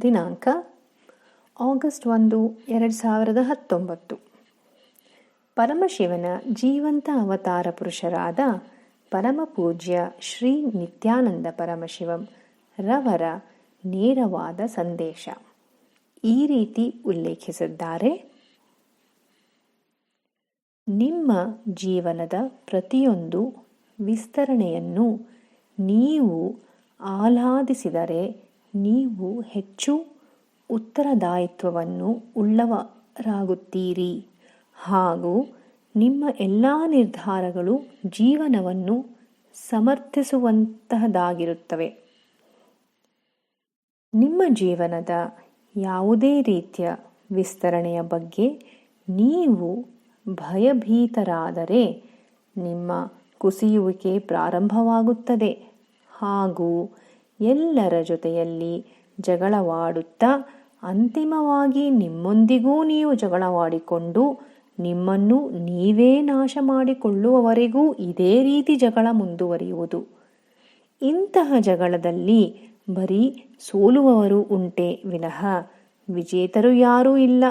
ದಿನಾಂಕ ಆಗಸ್ಟ್ ಒಂದು, ಎರಡು ಸಾವಿರದ ಹತ್ತೊಂಬತ್ತು. ಪರಮಶಿವನ ಜೀವಂತ ಅವತಾರ ಪುರುಷರಾದ ಪರಮಪೂಜ್ಯ ಶ್ರೀ ನಿತ್ಯಾನಂದ ಪರಮಶಿವಂ ರವರ ನೇರವಾದ ಸಂದೇಶ. ಈ ರೀತಿ ಉಲ್ಲೇಖಿಸಿದ್ದಾರೆ. ನಿಮ್ಮ ಜೀವನದ ಪ್ರತಿಯೊಂದು ವಿಸ್ತರಣೆಯನ್ನು ನೀವು ಆಹ್ಲಾದಿಸಿದರೆ ನೀವು ಹೆಚ್ಚು ಉತ್ತರದಾಯಿತ್ವವನ್ನು ಉಳ್ಳವರಾಗುತ್ತೀರಿ ಹಾಗೂ ನಿಮ್ಮ ಎಲ್ಲ ನಿರ್ಧಾರಗಳು ಜೀವನವನ್ನು ಸಮರ್ಥಿಸುವಂತಹದಾಗಿರುತ್ತವೆ. ನಿಮ್ಮ ಜೀವನದ ಯಾವುದೇ ರೀತಿಯ ವಿಸ್ತರಣೆಯ ಬಗ್ಗೆ ನೀವು ಭಯಭೀತರಾದರೆ ನಿಮ್ಮ ಕುಸಿಯುವಿಕೆ ಪ್ರಾರಂಭವಾಗುತ್ತದೆ ಹಾಗೂ ಎಲ್ಲರ ಜೊತೆಯಲ್ಲಿ ಜಗಳವಾಡುತ್ತಾ ಅಂತಿಮವಾಗಿ ನಿಮ್ಮೊಂದಿಗೂ ನೀವು ಜಗಳವಾಡಿಕೊಂಡು ನಿಮ್ಮನ್ನು ನೀವೇ ನಾಶ ಮಾಡಿಕೊಳ್ಳುವವರೆಗೂ ಇದೇ ರೀತಿ ಜಗಳ ಮುಂದುವರಿಯುವುದು. ಇಂತಹ ಜಗಳದಲ್ಲಿ ಬರೀ ಸೋಲುವವರು ಉಂಟೆ ವಿನಃ ವಿಜೇತರು ಯಾರೂ ಇಲ್ಲ.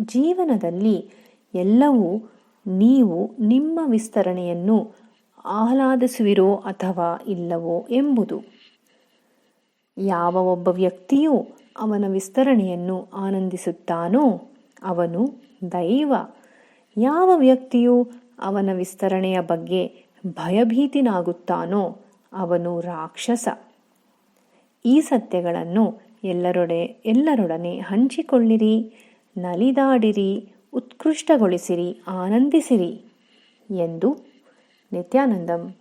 ಜೀವನದಲ್ಲಿ ಎಲ್ಲವೂ ನೀವು ನಿಮ್ಮ ವಿಸ್ತರಣೆಯನ್ನು ಆಹ್ಲಾದಿಸುವಿರೋ ಅಥವಾ ಇಲ್ಲವೋ ಎಂಬುದು. ಯಾವ ಒಬ್ಬ ವ್ಯಕ್ತಿಯು ಅವನ ವಿಸ್ತರಣೆಯನ್ನು ಆನಂದಿಸುತ್ತಾನೋ ಅವನು ದೈವ. ಯಾವ ವ್ಯಕ್ತಿಯು ಅವನ ವಿಸ್ತರಣೆಯ ಬಗ್ಗೆ ಭಯಭೀತಿನಾಗುತ್ತಾನೋ ಅವನು ರಾಕ್ಷಸ. ಈ ಸತ್ಯಗಳನ್ನು ಎಲ್ಲರೊಡೆ, ಎಲ್ಲರೊಡನೆ ಹಂಚಿಕೊಳ್ಳಿರಿ, ನಲಿದಾಡಿರಿ, ಉತ್ಕೃಷ್ಟಗೊಳಿಸಿರಿ, ಆನಂದಿಸಿರಿ ಎಂದು ನಿತ್ಯಾನಂದಂ